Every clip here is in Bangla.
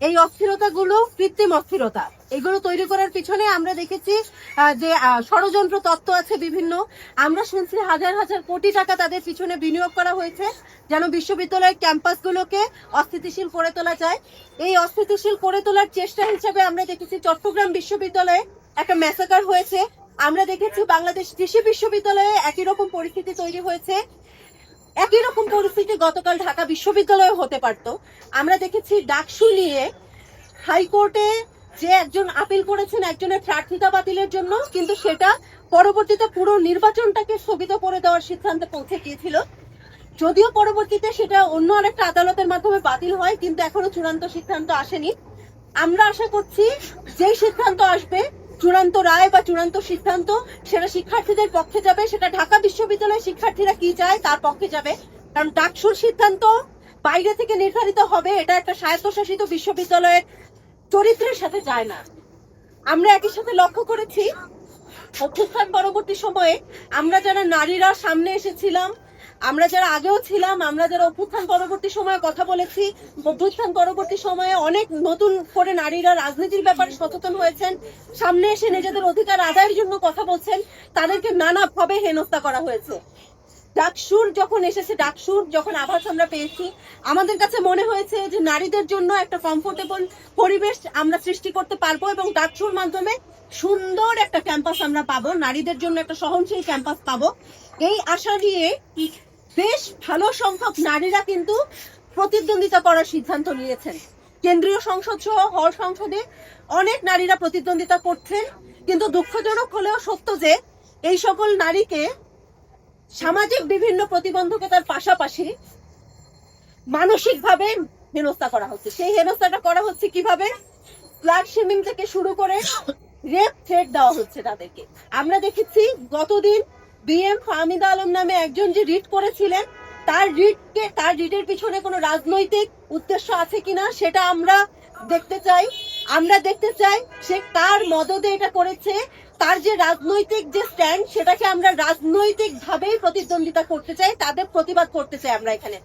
এই অস্থিরতাগুলো কৃত্রিম অস্থিরতা। এগুলো তৈরি করার পিছনে আমরা দেখেছি যে ষড়যন্ত্র তত্ত্ব আছে বিভিন্ন। আমরা শুনছি হাজার হাজার কোটি টাকা তাদের পিছনে বিনিয়োগ করা হয়েছে, যেন বিশ্ববিদ্যালয়ের ক্যাম্পাসগুলোকে অস্থিতিশীল করে তোলা যায়। এই অস্থিতিশীল করে তোলার চেষ্টা হিসেবে আমরা দেখেছি চট্টগ্রাম বিশ্ববিদ্যালয়ে একটা ম্যাসাকার হয়েছে। আমরা দেখেছি বাংলাদেশ কৃষি বিশ্ববিদ্যালয়ে একই রকম পরিস্থিতি তৈরি হয়েছে। একই রকম পরিস্থিতি গতকাল ঢাকা বিশ্ববিদ্যালয়ে হতে পারত। আমরা দেখেছি ডাকসু নিয়ে হাইকোর্টে যে একজন আপিল করেছেন একজনের প্রার্থিতা বাতিলের জন্য, কিন্তু সেটা পরবর্তীতে পুরো নির্বাচনটাকে স্থগিত করে দেওয়ার সিদ্ধান্তে পৌঁছে গিয়েছিল। যদিও পরবর্তীতে সেটা অন্য আরেকটা আদালতের মাধ্যমে বাতিল হয়, কিন্তু এখনও চূড়ান্ত সিদ্ধান্ত আসেনি। আমরা আশা করছি যেই সিদ্ধান্ত আসবে চূড়ান্ত রায় বা চূড়ান্ত সিদ্ধান্ত সেটা শিক্ষার্থীদের পক্ষে যাবে, সেটা ঢাকা বিশ্ববিদ্যালয়ের শিক্ষার্থীরা কি চায় তার পক্ষে যাবে। কারণ ডাকসুর সিদ্ধান্ত বাইরে থেকে নির্ধারিত হবে, এটা একটা স্বায়ত্তশাসিত বিশ্ববিদ্যালয়ের চরিত্রের সাথে যায় না। আমরা একই সাথে লক্ষ্য করেছি, অভ্যুত্থান পরবর্তী সময়ে আমরা যারা নারীরা সামনে এসেছিলাম আমরা যারা আগেও ছিলাম, আমরা যারা অভ্যুত্থান পরবর্তী সময়ে কথা বলেছি অভ্যুত্থান পরবর্তী সময়ে অনেক নতুন করে নারীরা রাজনীতির ব্যাপারে সচেতন হয়েছেন, সামনে এসে নিজেদের অধিকার আদায়ের জন্য কথা বলছেন, তাদেরকে নানাভাবে হেনস্থা করা হয়েছে। ডাকসুর যখন এসেছে, ডাকসুর যখন আভাস আমরা পেয়েছি, আমাদের কাছে মনে হয়েছে যে নারীদের জন্য একটা কমফোর্টেবল পরিবেশ আমরা সৃষ্টি করতে পারব এবং ডাকসুর মাধ্যমে সুন্দর একটা ক্যাম্পাস আমরা পাবো, নারীদের জন্য একটা সহনশীল ক্যাম্পাস পাবো। এই আশা নিয়ে বেশ ভালো সংখ্যক নারীরা কিন্তু প্রতিদ্বন্দ্বিতা করার সিদ্ধান্ত নিয়েছেন। কেন্দ্রীয় সংসদ সহ হল সংসদে অনেক নারীরা প্রতিদ্বন্দ্বিতা করছেন, কিন্তু দুঃখজনক হলেও সত্য যে এই সকল নারীকে সামাজিক বিভিন্ন প্রতিবন্ধকতার পাশাপাশি মানসিকভাবে হেনস্থা করা হচ্ছে। সেই হেনস্থাটা করা হচ্ছে কীভাবে? ফ্ল্যাট শেমিং থেকে শুরু করে রেপ থ্রেট দেওয়া হচ্ছে তাদেরকে। আমরা দেখেছি গতদিন বিএম ফাহমিদা আলম নামে একজন যে রিট করেছিলেন, তার রিটকে, তার রিটের পিছনে কোনো রাজনৈতিক উদ্দেশ্য আছে কিনা সেটা আমরা দেখতে চাই। আমরা দেখতে চাই সে কার মদদে এটা করেছে তার যে রাজনৈতিক যে স্ট্যান্ড সেটাকে আমরা রাজনৈতিক ভাবেই প্রতিদ্বন্দ্বিতা করতে চাই, তাদের প্রতিবাদ করতে চাই আমরা এখানে।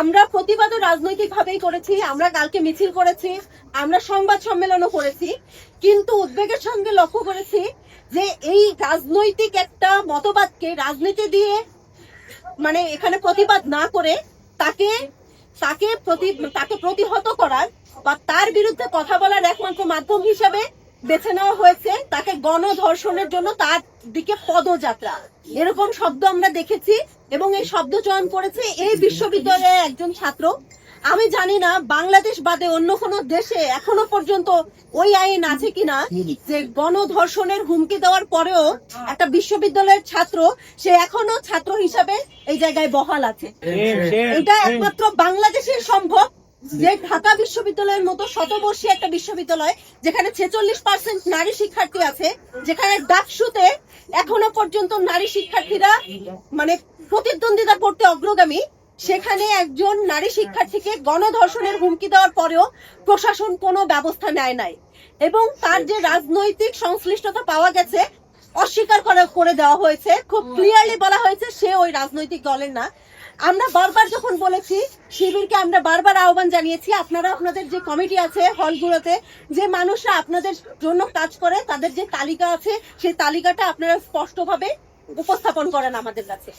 আমরা প্রতিবাদও রাজনৈতিক ভাবেই করেছি, আমরা কালকে মিছিল করেছি, আমরা সংবাদ সম্মেলনও করেছি, কিন্তু উদ্বেগের সঙ্গে লক্ষ্য করেছি যে এই রাজনৈতিক একটা মতবাদকে, রাজনীতি দিয়ে মানে এখানে প্রতিবাদ না করে তাকে তাকে প্রতি, তাকে প্রতিহত করার বা তার বিরুদ্ধে কথা বলার একমাত্র মাধ্যম হিসাবে বেছে নেওয়া হয়েছে তাকে গণধর্ষণের জন্য তার দিকে পদযাত্রা। এরকম শব্দ আমরা দেখেছি এবং এই শব্দ চয়ন করেছে এই বিশ্ববিদ্যালয়ের একজন ছাত্র। আমি জানি না বাংলাদেশ বাদে অন্য কোনো দেশে এখনও পর্যন্ত ওই আইন আছে কিনা যে গণধর্ষণের হুমকি দেওয়ার পরেও একটা বিশ্ববিদ্যালয়ের ছাত্র সে এখনও ছাত্র হিসাবে এই জায়গায় বহাল আছে। এটা একমাত্র বাংলাদেশে সম্ভব। যে ঢাকা বিশ্ববিদ্যালয়ের মতো শতবর্ষী একটা বিশ্ববিদ্যালয়, যেখানে ছেচল্লিশ পার্সেন্ট নারী শিক্ষার্থী আছে, যেখানে ডাকসুতে এখনও পর্যন্ত নারী শিক্ষার্থীরা মানে প্রতিদ্বন্দ্বিতা করতে অগ্রগামী, সেখানে একজন নারী শিক্ষার্থীকে গণধর্ষণের হুমকি দেওয়ার পরেও প্রশাসন কোনো ব্যবস্থা নেয় নাই। এবং তার যে রাজনৈতিক সংশ্লিষ্টতা পাওয়া গেছে অস্বীকার করা করে দেওয়া হয়েছে। খুব ক্লিয়ারলি বলা হয়েছে সে ওই রাজনৈতিক দলের না। আমরা বারবার যখন বলেছি শিবিরকে আমরা বারবার আহ্বান জানিয়েছি আপনারা আপনাদের যে কমিটি আছে হলগুলোতে যে মানুষরা আপনাদের জন্য কাজ করে তাদের যে তালিকা আছে সেই তালিকাটা আপনারা স্পষ্টভাবে উপস্থাপন করেন আমাদের কাছে।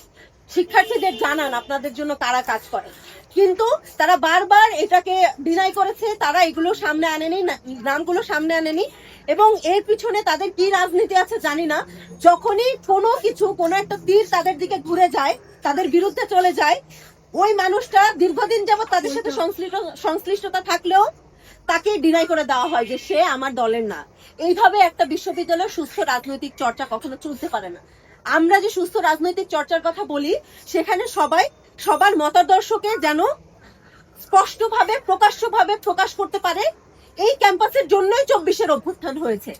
শিক্ষার্থীদের জানান আপনাদের জন্য কারা কাজ করে। কিন্তু তারা বারবার এটাকে ডিনাই করেছে তারা এগুলো সামনে আনেনি না- নামগুলো সামনে আনেনি। এবং এর পিছনে তাদের কি রাজনীতি আছে জানি না। যখনই কোনো কিছু, কোনো একটা তীর তাদের দিকে ঘুরে যায়, তাদের বিরুদ্ধে চলে যায়, ওই মানুষটা দীর্ঘদিন যাবত তাদের সাথে সংশ্লিষ্ট, সংশ্লিষ্টতা থাকলেও তাকে ডিনাই করে দেওয়া হয় যে সে আমার দলের না। এইভাবে একটা বিশ্ববিদ্যালয়ের সুস্থ রাজনৈতিক চর্চা কখনো চলতে পারে না। আমরা যে সুস্থ রাজনৈতিক চর্চার কথা বলি, সেখানে সবাই, সবার মতাদর্শকে যেন স্পষ্টভাবে, প্রকাশ্যভাবে প্রকাশ করতে পারে এই ক্যাম্পাসের জন্যই চব্বিশের অভ্যুত্থান হয়েছে।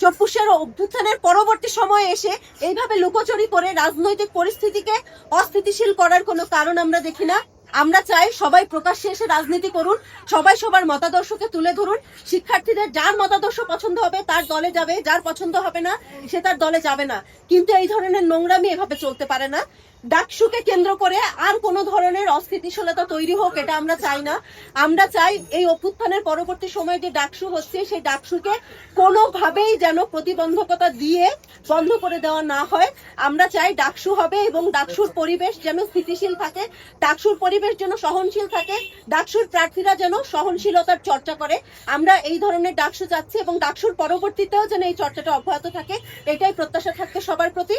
চব্বিশের অভ্যুত্থানের পরবর্তী সময়ে এসে এইভাবে লুকোচুরি করে রাজনৈতিক পরিস্থিতিকে অস্থিতিশীল করার কোনো কারণ আমরা দেখি না। আমরা চাই সবাই প্রকাশ্যে এসে রাজনীতি করুন, সবাই সবার মতাদর্শকে তুলে ধরুন। শিক্ষার্থীদের যার মতাদর্শ পছন্দ হবে তার দলে যাবে, যার পছন্দ হবে না সে তার দলে যাবে না। কিন্তু এই ধরনের নোংরামি এভাবে চলতে পারে না। ডাকসুকে কেন্দ্র করে আর কোনো ধরনের অস্থিতিশীলতা তৈরি হোক, এটা আমরা চাই না। আমরা চাই এই অভ্যুত্থানের পরবর্তী সময়ে যে ডাকসু হচ্ছে, সেই ডাকসুকে কোনোভাবেই যেন প্রতিবন্ধকতা দিয়ে বন্ধ করে দেওয়া না হয়। আমরা চাই ডাকসু হবে এবং ডাকসুর পরিবেশ যেন স্থিতিশীল থাকে, ডাকসুর পরিবেশ যেন সহনশীল থাকে, ডাকসুর প্রার্থীরা যেন সহনশীলতার চর্চা করে। আমরা এই ধরনের ডাকসু চাচ্ছি এবং ডাকসুর পরবর্তীতেও যেন এই চর্চাটা অব্যাহত থাকে, এটাই প্রত্যাশা থাকবে সবার প্রতি।